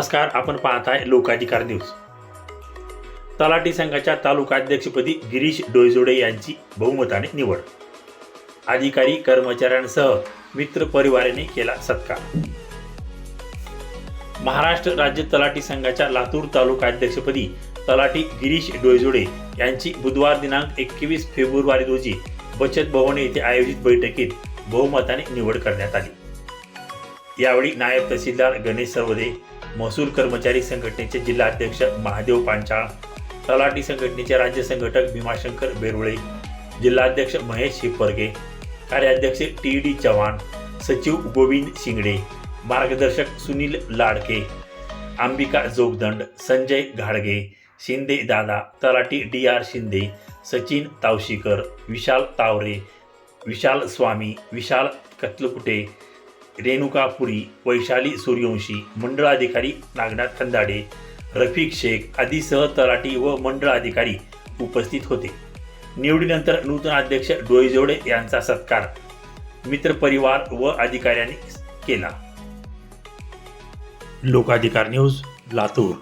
नमस्कार आपण पाहत आहे लोकाधिकार न्यूज. तलाठी संघाच्या तालुकाध्यक्षपदी गिरीश डोयजोडे यांची बहुमताने निवड. अधिकारी कर्मचाऱ्यांसह मित्र परिवाराने केला सत्कार. महाराष्ट्र राज्य तलाठी संघाच्या लातूर तालुकाध्यक्षपदी तलाठी गिरीश डोयजोडे यांची बुधवार दिनांक एकवीस फेब्रुवारी रोजी बचत भवन येथे आयोजित बैठकीत बहुमताने निवड करण्यात आली. यावेळी नायब तहसीलदार गणेश सर्वदे महसूल कर्मचारी संघटनेचे जिल्हाध्यक्ष महादेव पांचाळ तलाठी संघटनेचे राज्य संघटक भीमाशंकर बेरुळे जिल्हाध्यक्ष महेश हिप्परगे कार्याध्यक्ष टी डी चव्हाण सचिव गोविंद शिंगडे मार्गदर्शक सुनील लाडके अंबिका जोगदंड संजय घाडगे शिंदे दादा तलाठी डी आर शिंदे सचिन तावशीकर विशाल तावरे विशाल स्वामी विशाल कत्लकुटे रेणुका पुरी वैशाली सूर्यवंशी मंडळ अधिकारी नागनाथ खंदाडे रफिक शेख आदीसह तलाठी व मंडळ अधिकारी उपस्थित होते. निवडीनंतर नूतन अध्यक्ष डोईजोडे यांचा सत्कार मित्रपरिवार व अधिकाऱ्यांनी केला. लोकाधिकार न्यूज लातूर.